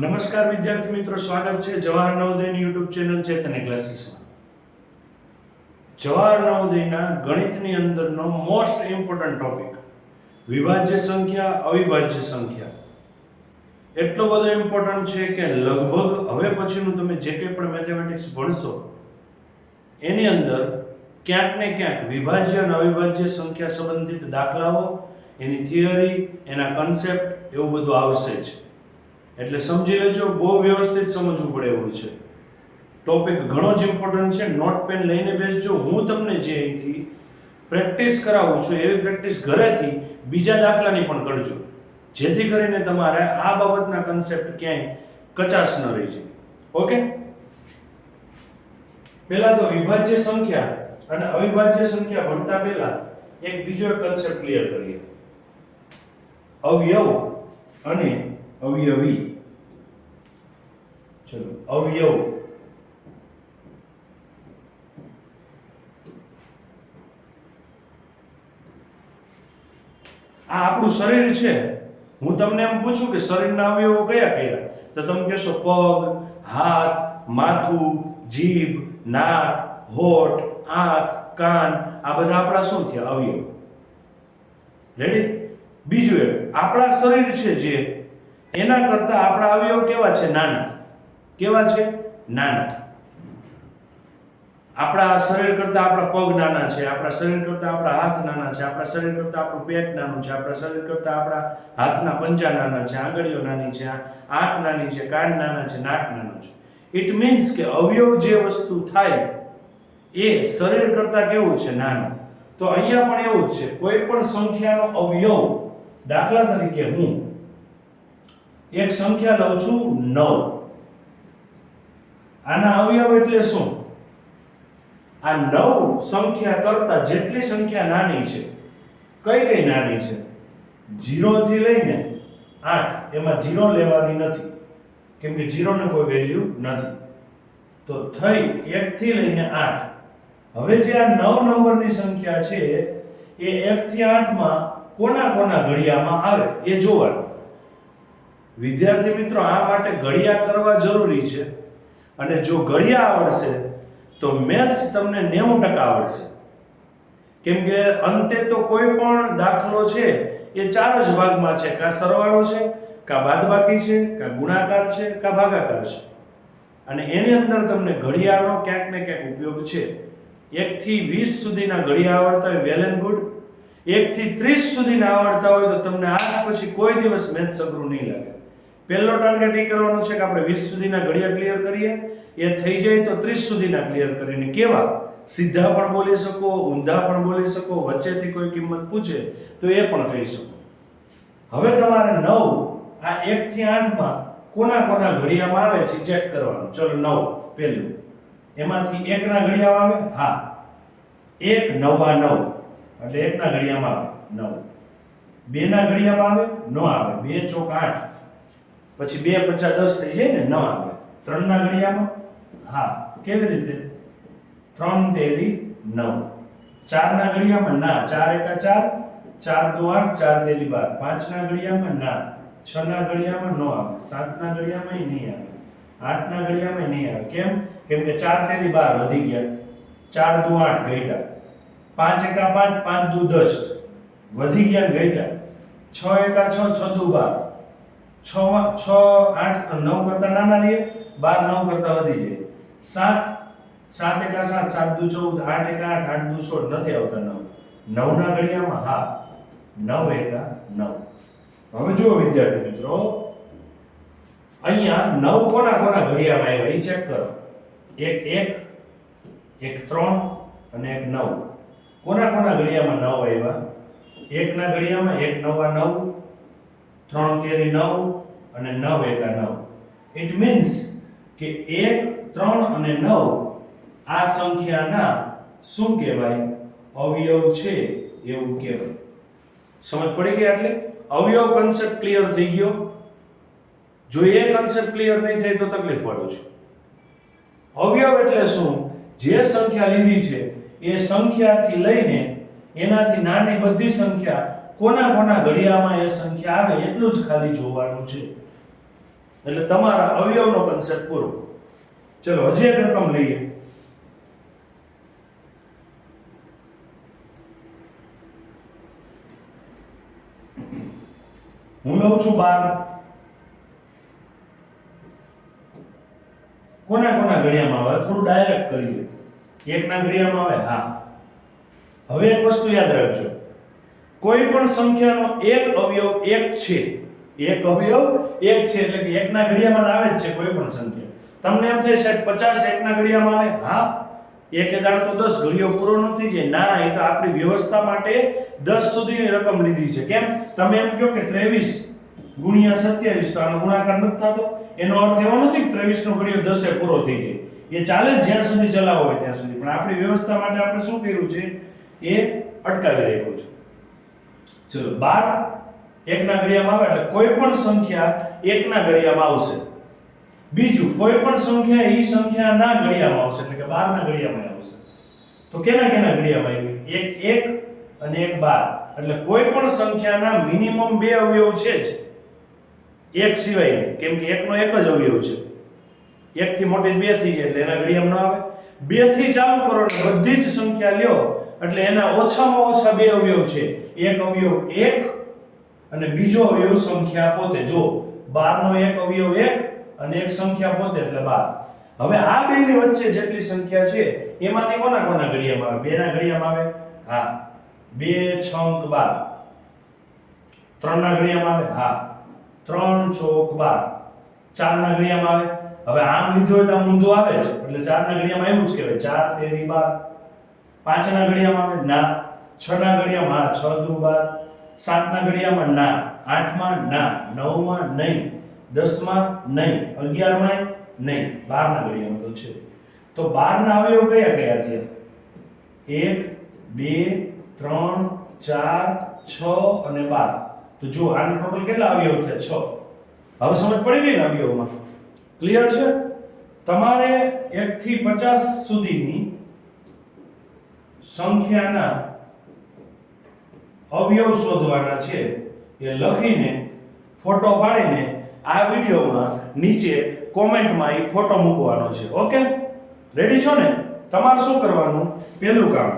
નમસ્કાર વિદ્યાર્થી મિત્રો, સ્વાગત છે જવાહર નવોદયની યુટ્યુબ ચેનલ ચેતન ક્લાસીસમાં જવાહર નવોદયના ગણિતની અંદરનો મોસ્ટ ઇમ્પોર્ટન્ટ ટોપિક વિભાજ્ય સંખ્યા, અવિભાજ્ય સંખ્યા. એટલો બધો ઇમ્પોર્ટન્ટ છે કે લગભગ હવે પછીનું તમે જે કંઈ પણ મેથેમેટિક્સ ભણશો, એની અંદર ક્યાંક ને ક્યાંક વિભાજ્ય અને અવિભાજ્ય સંખ્યા સંબંધિત દાખલાઓ, એની થિયરી એના કન્સેપ્ટ એવું બધું આવશે જ. એટલે સમજી લેજો, બહુ વ્યવસ્થિત સમજવું પડે એવું છે. ટોપિક ઘણો જ ઇમ્પોર્ટન્ટ છે નોટ પેન લઈને બેસજો. હું તમને જે અહીંથી પ્રેક્ટિસ કરાવું છું, એવી પ્રેક્ટિસ ઘરેથી બીજા દાખલાની પણ કરજો. જેથી કરીને તમારે આ બાબતના કન્સેપ્ટ ક્યાંય કચાશ ન રહી જાય. ઓકે પહેલા તો વિભાજ્ય સંખ્યા અને અવિભાજ્ય સંખ્યા ભણતા પહેલા એક બીજો એક કન્સેપ્ટ ક્લિયર કરીએ. અવયવ અને અવયવી. ચલો અવયવ આ આપણું શરીર છે. હું તમને એમ પૂછું કે શરીરના અવયવો કયા કયા? તો તમે કહેશો પગ, હાથ, માથું, જીભ, નાક, હોઠ, આંખ, કાન. આ બધા આપણા શું થયા? અવયવ. રેડી બીજું એક. આપણા શરીર છે જે, એના કરતા આપણા અવયવ કેવા છે? નાના. કેવા છે? નાના. આપણા શરીર કરતા આપણા પગ નાના છે, આપણા શરીર કરતા આપણા હાથ નાના છે, આપણા શરીર કરતા આપણું પેટ નાનું છે, આપણા શરીર કરતા આપણા હાથના પંજા નાના છે, આંગળીઓ નાની છે આંખ નાની છે, કાન નાના છે, નાક નાનું છે. ઇટ મીન્સ કે અવયવ જે વસ્તુ થાય, એ શરીર કરતા કેવું છે? નાનું. તો અહીંયા પણ એવું જ છે. કોઈ પણ સંખ્યાનો અવયવ, દાખલા તરીકે હું, એક સંખ્યા લઉં છું નવ. આના અવયવ એટલે શું? આ નવ સંખ્યા કરતા જેટલી સંખ્યા નાની છે, કઈ કઈ નાની છે? જીરો થી લઈને આઠ, એમાં જીરો લેવાની નથી, કેમ કે 0 ને કોઈ વેલ્યુ નથી. તો થઈ એક થી લઈને આઠ. હવે જે આ નવ નંબરની સંખ્યા છે, એ એક થી 8 માં કોના કોના ઘડિયામાં આવે, એ જોવાનું. વિદ્યાર્થી મિત્રો, આ માટે ઘડિયા કરવા જરૂરી છે. અને જો ઘડિયા આવડશે, તો મેથ્સ તમને નેવું ટકા આવડશે. કેમ કે અંતે તો કોઈ પણ દાખલો છે, એ ચાર જ ભાગમાં છે. કાં સરવાળો છે, કાં બાદબાકી છે, કાં ગુણાકાર છે, કાં ભાગાકાર છે. અને એની અંદર તમને ઘડિયાળનો ક્યાંક ને ક્યાંક ઉપયોગ છે. એકથી વીસ સુધીના ઘડિયા આવડતા હોય વેલ એન્ડ ગુડ એકથી ત્રીસ સુધીના આવડતા હોય, તો તમને આજ પછી કોઈ દિવસ મેથ્સ અઘરું નહીં લાગે. પહેલો ટાર્ગેટ એ કરવાનો છે કે આપણે વીસ સુધીના ઘડિયા ક્લિયર કરીએ. એ થઈ જાય તો ત્રીસ સુધીના ક્લિયર કરીને કેવા? સીધા પણ બોલી શકો, ઊંધા પણ બોલી શકો, વચ્ચેથી કોઈ કિંમત પૂછે તો એ પણ કહી શકો. હવે તમારે નવ, આ એક થી આઠમાં કોના કોના ઘડિયામાં આવે છે ચેક કરવાનું. ચલો નવ, પહેલું. એમાંથી એકના ઘડિયામાં આવે? હા. એક નવા નવ. એટલે એકના ઘડિયામાં આવે નવ. બે ના ઘડિયામાં આવે? ન આવે. બે ચોક આઠ. પછી બે પચાસ દસ થઈ જાય ને ન આવે ત્રણના ઘડિયામાં હા, કેવી રીતે? ત્રણ તેરી નવ. ચારના ઘડિયામાં ના, ચાર એકા ચાર ચાર દો આઠ, ચાર તેરી બાર. પાંચના ઘડિયામાં ના, છના ઘડિયામાં ન આવે. સાતના ઘડિયામાં નહીં આવે. આઠના ઘડિયામાં નહીં આવે. કેમ? કેમ કે ચાર તેરી બાર વધી ગયા. ચાર દો આઠ ઘટ્યા. પાંચ એકા પાંચ પાંચ દુ દસ વધી ગયા ને ઘટ્યા. છ એકા છ છ દુ બાર. છ છ, આઠ નવ કરતા નાના રહીએ, બાર, નવ કરતા વધી જાય સાત સાત એકા સાત સાત દુ ચૌદ, આઠ એકા આઠ આઠ દુ સોળ, નથી આવતા નવ. નવના ઘડિયામાં હા, નવ એકા નવ. હવે જુઓ વિદ્યાર્થી મિત્રો, અહીંયા નવ કોના કોના ઘડિયામાં આવ્યા એ ચેક કરો. એક એક એક ત્રણ અને એક નવ. કોના કોના ઘડિયામાં નવ આવ્યા? એકના ઘડિયામાં એક નવા નવ, ત્રણ તેરી નવ અને નવ એકા નવ. ઇટ મીન્સ કે એક, ત્રણ અને નવ આ સંખ્યાના શું કહેવાય? અવયવ છે એવું કહેવાય. સમજ પડી ગઈ એટલે અવયવ કન્સેપ્ટ ક્લિયર થઈ ગયો? જો એ કન્સેપ્ટ ક્લિયર નહીં થાય તો તકલીફ પડો છે. અવયવ એટલે શું? જે સંખ્યા લીધી છે, એ સંખ્યાથી લઈને એનાથી નાની બધી સંખ્યા કોના કોના ઘડિયામાં એ સંખ્યા આવે એટલું જ ખાલી જોવાનું છે. એટલે તમારા અવયવનો કન્સેપ્ટ પૂરો. ચલો, હજી એક રકમ લઈએ. હું લઉં છું બાર. કોના કોના ઘડિયામાં આવે? થોડું ડાયરેક્ટ કરીએ. એકના ઘડિયામાં આવે? હા. હવે એક વસ્તુ યાદ રાખજો. કોઈ પણ સંખ્યાનો એક અવયવ એક છે. એક અવયવ, એક છે એટલે કે એકના ઘડિયામાં આવે જ છે કોઈ પણ સંખ્યા તમને એમ થાય સાહેબ, પચાસ એકના ઘડિયામાં આવે? હા. એક દાડ તો દસ ઘડીઓ પૂરો નથી જાય ના, એ તો આપણી વ્યવસ્થા માટે દસ સુધીની રકમ લીધી છે. કેમ? તમે એમ કહો કે ત્રેવીસ ગુણ્યા સત્યાવીસ, તો આનો ગુણાકાર નથી થતો. એનો અર્થ એવો નથી કે ત્રેવીસ નો ઘડીઓ દસે પૂરો થઈ જાય. એ ચાલે જ્યાં સુધી ચલાવો હોય ત્યાં સુધી. પણ આપણી વ્યવસ્થા માટે આપણે શું કર્યું છે? એ અટકાવી રાખ્યું છે. ચલો, બાર એકના ઘડિયામાં આવે એટલે કોઈ પણ સંખ્યા એકના ઘડિયામાં આવશે. બીજું, કોઈ પણ સંખ્યા એ સંખ્યાના ઘડિયામાં આવશે, એટલે કે 12 ના ઘડિયામાં આવશે. તો કેના કેના ઘડિયામાં આવી? એક એક અને એક બાર. એટલે કોઈ પણ સંખ્યાના મિનિમમ બે અવયવ છે જ. એક સિવાય કેમ કે એકનો એક જ અવયવ છે. એક થી મોટી બે થઈ જાય એટલે એના ઘડિયામાં ન આવે. બેથી ચાલુ કરો બધી જ સંખ્યા લ્યો. એટલે એના ઓછામાં ઓછા બે અવયવ છે. એક અવયવ એક અને બીજો અવયવ સંખ્યા પોતે, જો 12 નો એક અવયવ એક અને એક સંખ્યા પોતે એટલે 12 હવે આ બેની વચ્ચે જેટલી સંખ્યા છે, એમાંથી કોના કોના ઘડિયામાં આવે? બેના ઘડિયામાં આવે? હા. બે, છંક 12 ત્રણના ઘડિયામાં આવે? હા. ત્રણ, ચોક 12 ચારના ઘડિયામાં આવે? હવે આમ લીધો હોય તો આમ ઊંધો આવે જ. એટલે ચારના ઘડિયામાં એવું જ કહેવાય. ચાર, તેરી 12 પાંચના ઘડિયામાં આવે? ના. છ ના ઘડિયામાં છ, દુ 12 સાતના ઘડિયામાં ના, આઠમાં ના, નવમાં નહીં, દસમાં નહીં, અગિયારમાં નહીં, બારના ઘડિયામાં તો છે. તો બારના અવયવ કયા કયા છે? એક, બે, ત્રણ, ચાર, છ અને બાર. તો જો આને ટોટલ કેટલા અવયવ છે છ. હવે સમજ પડી ગઈ ને અવયવમાં? ક્લિયર છે? તમારે એક થી પચાસ સુધીની સંખ્યાના અવયવ શોધવાના છે. એ લખીને, ફોટો પાડીને આ વિડીયોમાં નીચે કોમેન્ટમાં એ ફોટો મૂકવાનો છે. ઓકે? રેડી છો ને? તમારે શું કરવાનું? પહેલું કામ.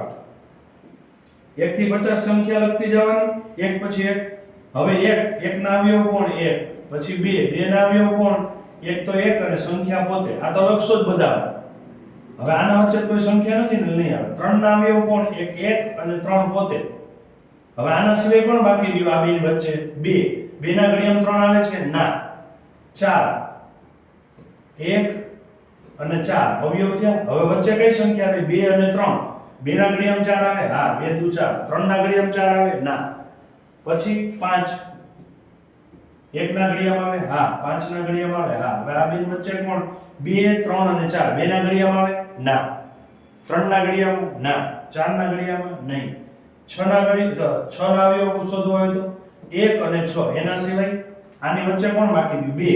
એક થી પચાસ સંખ્યા લખતી જવાની. એક પછી એક. હવે એક. એક ના અવયવ કોણ? એક. પછી બે. બે ના અવયવ કોણ? એક તો એક અને સંખ્યા પોતે. આ તો લખશો જ બધા. હવે આના વચ્ચે કોઈ સંખ્યા નથી ને, નહીં આવે. ત્રણ ના અવયવ કોણ? એક એક અને ત્રણ પોતે. હવે આના સિવાય કોણ બાકી રહ્યું? આ બે વચ્ચે? બે. બે ના ઘડિયામાં ત્રણ આવે છે? ના. ચાર. એક અને ચાર. અવયવ થયા? હવે વચ્ચે કઈ સંખ્યા આવે? બે અને ત્રણ. બે ના ઘડિયામાં ચાર આવે? હા, બે દુ ચાર. ત્રણ ના ઘડિયામાં ચાર આવે? ના. પછી પાંચ. એક ના ઘડિયામાં આવે? હા. પાંચ ના ઘડિયામાં આવે? હા. હવે આ બેન વચ્ચે કોણ? બે, ત્રણ અને ચાર. બે ના ઘડિયામાં આવે? ના. ત્રણ ના ઘડિયામાં ના. ચાર ના ઘડિયામાં નહીં. છ ના ગણિત છ ના અવયવ શોધવો હોય તો એક અને છ, એના સિવાય આની વચ્ચે કોણ બાકી રહ્યું? બે.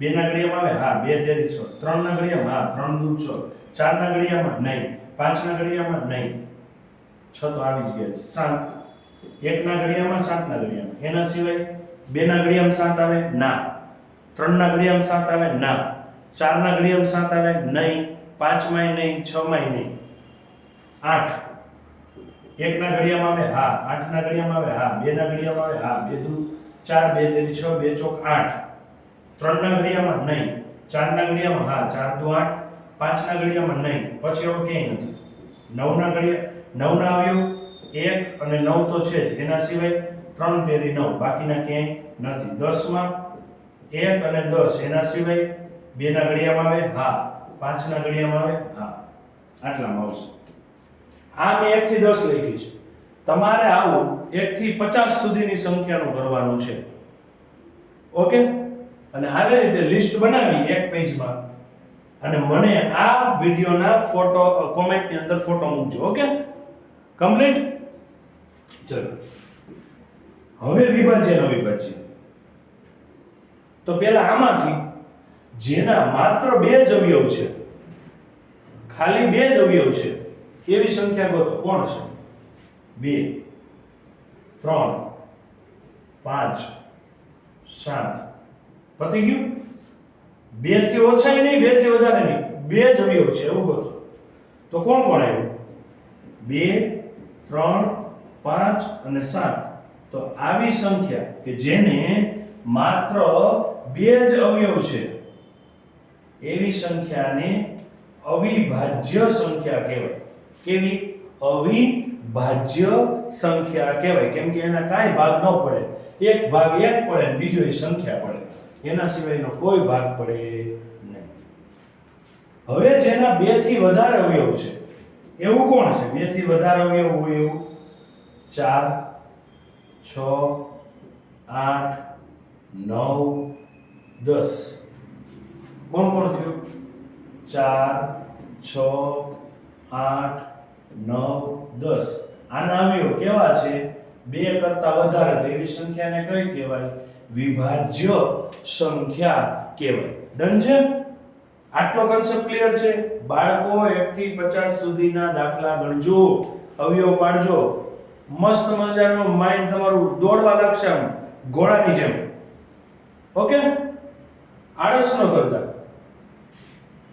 બે ના ઘડિયામાં આવે? હા, બે તેરી છ. ત્રણ ના ઘડિયામાં હા, ત્રણ દુ છ. ચાર ના ઘડિયામાં નહીં. પાંચ ના ઘડિયામાં નહીં. છ તો આવી જ ગયા છે. સાત. એક ના ઘડિયામાં સાત ના ઘડિયામાં એના સિવાય બે ના ઘડિયામાં સાત આવે? ના. ત્રણ ના ઘડિયામાં સાત આવે? ના. ચાર ના ઘડિયામાં સાત આવે? નહીં. પાંચમાંય નહીં છ માય નહીં. આઠ. એક ના ઘડિયામાં આવે હા આઠ ના ઘડિયામાં આવે હા બે ના ઘડિયામાં આવે હા, બે દુ, ચાર, બે તેરી છ, બે, ચોક, આઠ. ત્રણ ના ઘડિયામાં નહીં ચાર ના ઘડિયામાં હા, ચાર દુ, આઠ. પાંચ ના ઘડિયામાં નહીં, પછી હવે ક્યાંય નથી. નવ ના ઘડિયા નવ ના અવયવ એક અને નવ તો છે જ, એના સિવાય ત્રણ તેરી નવ, બાકીના ક્યાંય નથી. દસમાં એક અને દસ, એના સિવાય બે ના ઘડિયામાં આવે હા પાંચ ના ઘડિયામાં આવે હા. આટલામાં આવશે. આ મેં એક થી દસ લખી છે. તમારે આવું એક થી પચાસ સુધીની સંખ્યાનું કરવાનું છે. ઓકે? અને આવી રીતે લિસ્ટ બનાવી એક પેજમાં. અને મને આ વિડીયોના ફોટો કોમેન્ટની અંદર ફોટો મૂકજો, ઓકે? કમ્પ્લીટ? ચલો. હવે વિભાજ્ય ન વિભાજ્ય. તો પેલા આમાંથી, જેના માત્ર બે જ અવયવ છે, ખાલી બે જ અવયવ છે એવી સંખ્યા ગોતો? કોણ છે બે, ત્રણ, પાંચ, સાત. પતી ગયું? બેથી ઓછા નહીં, બેથી વધારે નહીં. બે જ અવયવ છે, એવું ગોતો. તો કોણ કોણ આવ્યું? બે, ત્રણ, પાંચ અને સાત. તો આવી સંખ્યા કે જેને માત્ર બે જ અવયવ છે, એવી સંખ્યાને અવિભાજ્ય સંખ્યા કહેવાય. કેવી? અવિભાજ્ય સંખ્યા કહેવાય. કેમ કે એના કાંઈ ભાગ ન પડે. એક ભાગ એક પડે બીજો એ સંખ્યા પડે. એના સિવાયનો કોઈ ભાગ પડે નહીં. હવે જેના બેથી વધારે અવયવ છે. એવું કોણ છે? બેથી વધારે અવયવ હોય એવું? ચાર, છ, આઠ, નવ, દસ. કોણ કોણ થયું? ચાર, છ, આઠ નવ, દસ. આના અવયવ કેવા છે? બે કરતા વધારે તો એવી સંખ્યાને કઈ કહેવાય? વિભાજ્ય સંખ્યા કહેવાય. ડન છે? આટલો કન્સેપ્ટ ક્લિયર છે? બાળકો 1 થી 50 સુધીના દાખલા ગણજો. અવયવ પાડજો. મસ્ત મજાનું માઇન્ડ તમારું દોડવા લાગશે આમ, ઘોડાની જેમ. ઓકે આળસ ન કરતા.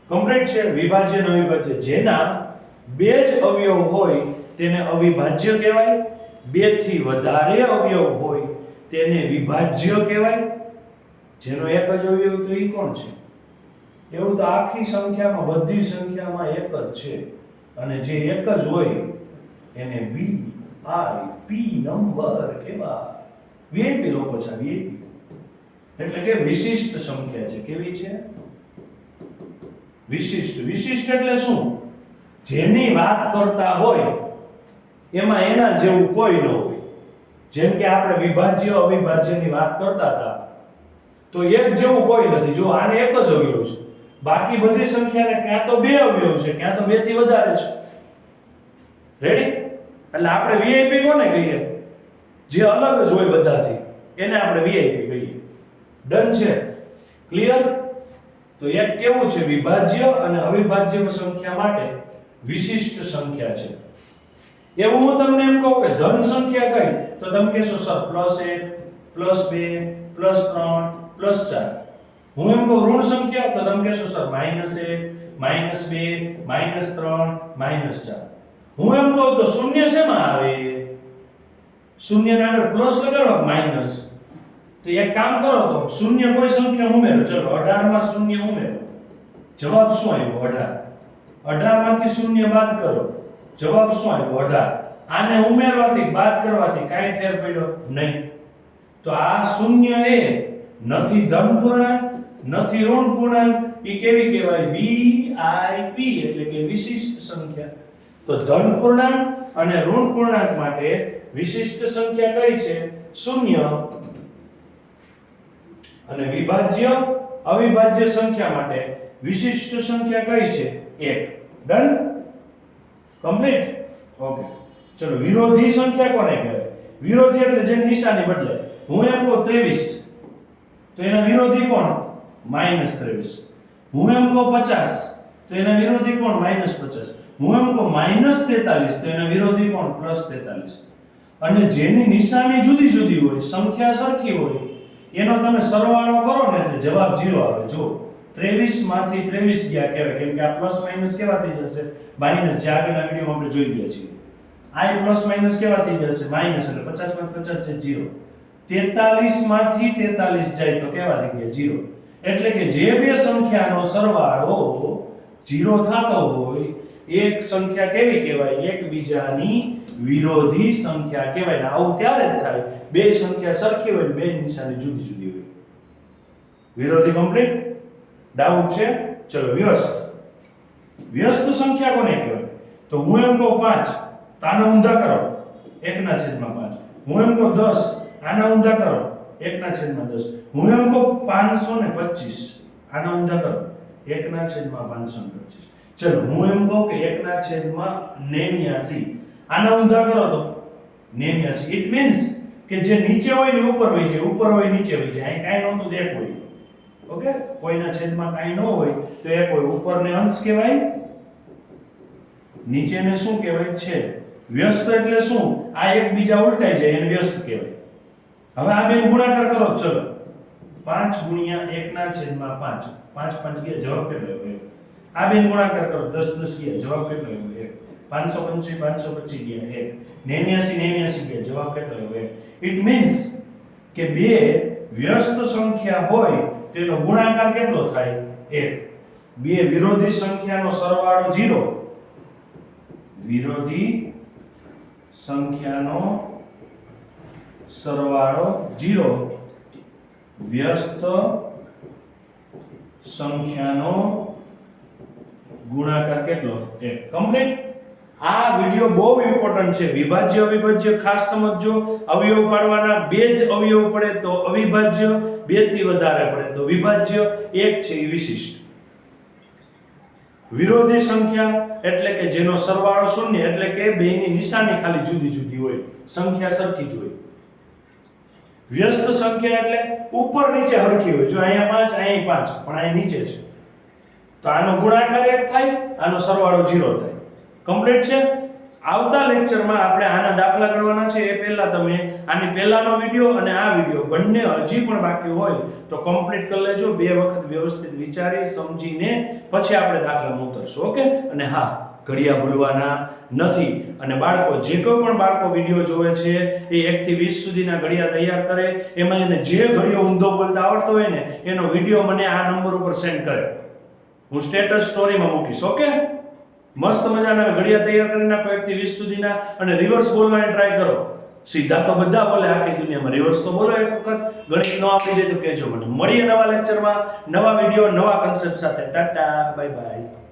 કમ્પ્લીટ છે? વિભાજ્ય ન અવિભાજ્ય જેના બે જ અવયવ હોય તેને અવિભાજ્ય કહેવાય. બેથી વધારે અવયવ હોય તેને વિભાજ્ય કહેવાય. જેનો એક જ અવયવ તો એ કોણ છે? એવું તો આખી સંખ્યામાં, બધી સંખ્યામાં એક જ છે. અને જે એક જ હોય એને વી આઈ પી નંબર કેવા વીઆઈપી લોકો છે વીઆઈપી એટલે કે વિશિષ્ટ સંખ્યા છે. કેવી છે? વિશિષ્ટ. વિશિષ્ટ એટલે શું? જેની વાત કરતા હોય, એમાં એના જેવું કોઈ ન હોય. જેમ કે આપણે વિભાજ્ય, અવિભાજ્યની વાત કરતા હતા, તો એક જેવું કોઈ નથી. જો આને એક જ અવયવ છે. બાકી બધી સંખ્યાને ક્યાં તો બે અવયવ છે, ક્યાં તો બેથી વધારે છે. રેડી એટલે આપણે વીઆઈપી કોને કહીએ? જે અલગ જ હોય બધાથી. એને આપણે વીઆઈપી કહીએ. ડન છે. ક્લિયર તો એક કેવું છે? વિભાજ્ય અને અવિભાજ્ય સંખ્યા માટે વિશિષ્ટ સંખ્યા છે. એવું હું તમને એમ કહું કે ધન સંખ્યા કઈ, તો તમે કહેશો, સર, પ્લસ એક, પ્લસ બે, પ્લસ ત્રણ, પ્લસ ચાર. હું એમ કહું, ઋણ સંખ્યા, તો તમે કહેશો, સર, માઇનસ એક, માઇનસ બે, માઇનસ ત્રણ, માઇનસ ચાર. હું એમ કહું તો શૂન્ય શેમાં આવે? શૂન્ય ને આગળ પ્લસ લગાડો, માઇનસ. તો એક કામ કરો તો શૂન્ય કોઈ સંખ્યા ઉમેરો. ચલો 18 માં શૂન્ય ઉમેરો. જવાબ શું આવ્યો? 18 18 માંથી શૂન્ય બાદ કરો. જવાબ શું આવ્યો 18 આને ઉમેરવાથી, બાદ કરવાથી કાંઈ ફેર પડ્યો નહીં. તો આ શૂન્ય એ નથી ધન પૂર્ણાંક નથી ઋણ પૂર્ણાંક એ કેવી કહેવાય? વીઆઈપી એટલે કે વિશિષ્ટ સંખ્યા. તો ધન પૂર્ણાંક અને ઋણ પૂર્ણાંક માટે વિશિષ્ટ સંખ્યા કઈ છે? શૂન્ય. અને વિભાજ્ય અવિભાજ્ય સંખ્યા માટે વિશિષ્ટ સંખ્યા કઈ છે? એક. ડન કમ્પ્લીટ ઓકે ચલો, વિરોધી સંખ્યા કોને કહેવાય? વિરોધી એટલે જે નિશાની બદલે. હું એમ કહું 23 તો એના વિરોધી કોણ? માઇનસ ત્રેવીસ. હું એમ કહું પચાસ. તો એના વિરોધી કોણ? માઇનસ પચાસ. હું એમ કહું માઇનસ તેતાલીસ. તો એના વિરોધી કોણ? પ્લસ તેતાલીસ. અને જેની નિશાની જુદી જુદી હોય, સંખ્યા સરખી હોય, એનો તમે સરવાળો કરો ને એટલે જવાબ જીરો આવે. જો ત્રેવીસમાંથી ત્રેવીસ ગયા કહેવાય. કેમ કે આ પ્લસ માઇનસ કેવા થઈ જશે? માઇનસ જે આગળના વિડીયોમાં આપણે જોઈ ગયા છીએ. આ પ્લસ માઇનસ કેવા થઈ જશે? માઇનસ એટલે પચાસમાંથી પચાસ છે ઝીરો તેતાલીસમાંથી તેતાલીસ જાય તો કેવા થઈ ગયા? જીરો એટલે કે જે બે સંખ્યાનો સરવાળો જીરો થતો હોય, એક સંખ્યા કેવી કહેવાય? એકબીજાની વિરોધી સંખ્યા કહેવાય. ને આવું ત્યારે જ થાય. બે સંખ્યા સરખી હોય બે નિશાની જુદી જુદી હોય. વિરોધી કમ્પ્લીટ ડાઉટ છે? ચલો, વ્યસ્ત. વ્યસ્ત સંખ્યા કોને કહેવાય? તો હું એમ કહું પાંચ. તો આને ઊંધા કરો. એકના છેદમાં પાંચ. હું એમ કહું દસ. આના ઊંધા કરો. એકના છેદમાં દસ. હું એમ કહું પાંચસો ને પચીસ. આના ઊંધા કરો. એકના છેદમાં પાંચસો ને પચીસ. ચલો, હું એમ કહું કે એકના છેદમાં નેવ્યાસી. આના ઊંધા કરો તો? નેવ્યાસી. ઇટ મીન્સ કે જે નીચે હોય ને ઉપર હોય છે, ઉપર હોય, નીચે હોય છે. અહીં કાંઈ નહોતું, એક હોય. ઓકે? કોઈના છેદમાં કાંઈ ન હોય, તો એ કોઈ ઉપરને અંશ કહેવાય? નીચેને શું કહેવાય? છે વ્યસ્ત એટલે શું? આ એક બીજા ઉલટાઈ જાય, એને વ્યસ્ત કહેવાય. હવે આ બે ગુણાકાર કરો, ચલો. પાંચ ગુણ્યા એકના છેદમાં પાંચ. પાંચ પાંચ ગયા, જવાબ કેટલો આવ્યો? આ બેન ગુણાકાર કરો, દસ દસ ગયા, જવાબ કેટલો આવ્યો? એક. પાંચસો પંચી, પાંચસો પચીસ ગયા, એક. નેવ્યાસી નેવ્યાસી ગયા, જવાબ કેટલો આવ્યો? એક. ઇટ મીન્સ કે બે વ્યસ્ત સંખ્યા હોય તેનો ગુણાકાર કેટલો થાય? એક. બે વિરોધી સંખ્યાનો સરવાળો 0 વિરોધી સંખ્યાનો સરવાળો 0 વ્યસ્ત સંખ્યાનો ગુણાકાર કેટલો? એક. કમ્પ્લીટ? આ વિડિયો બહુ ઇમ્પોર્ટન્ટ છે. વિભાજ્ય, અવિભાજ્ય ખાસ સમજજો. અવયવ પાડવાના બે જ અવયવ પડે તો અવિભાજ્ય બેથી વધારે પડે તો વિભાજ્ય એક છે એ વિશિષ્ટ. વિરોધી સંખ્યા એટલે કે જેનો સરવાળો શૂન્ય એટલે કે બેની નિશાની ખાલી જુદી જુદી હોય. સંખ્યા સરખી જ હોય. વ્યસ્ત સંખ્યા એટલે ઉપર નીચે હરખી હોય. જો અહીંયા પાંચ અહીંયા પાંચ, પણ અહીંયા નીચે છે. તો આનો ગુણાકાર એક થાય, આનો સરવાળો જીરો થાય. કમ્પ્લીટ છે. આવતા લેક્ચરમાં આપણે આના દાખલા ગણવાના છે. એ પહેલા તમે આની પહેલાનો વીડિયો અને આ વીડિયો બંને હજી પણ બાકી હોય તો કમ્પ્લીટ કરી લેજો. બે વખત વ્યવસ્થિત વિચારી, સમજીને પછી આપણે દાખલામાં ઉતરશું, ઓકે? અને હા, ઘડિયા ભૂલવાના નથી. અને બાળકો, જે કોઈ પણ બાળકો વીડિયો જોવે છે, એ 1 થી 20 સુધીના ઘડિયા તૈયાર કરે. એમાં એને જે ઘડિયો ઊંધો બોલતા આવડતો હોય ને, એનો વીડિયો મને આ નંબર ઉપર સેન્ડ કરે. હું સ્ટેટસ સ્ટોરીમાં મૂકીશ, ઓકે? મસ્ત મજાના ઘડિયા તૈયાર કરી નાખો 1 થી 20 સુધીના અને રિવર્સ બોલવાની ટ્રાય કરો. સીધા તો બધા બોલે આખી દુનિયામાં. રિવર્સ તો બોલો એક વખત. ગણિત ન આપી જાય તો કહેજો મને. મળીએ નવા લેક્ચરમાં નવા વીડિયો નવા કન્સેપ્ટ સાથે. Tata bye bye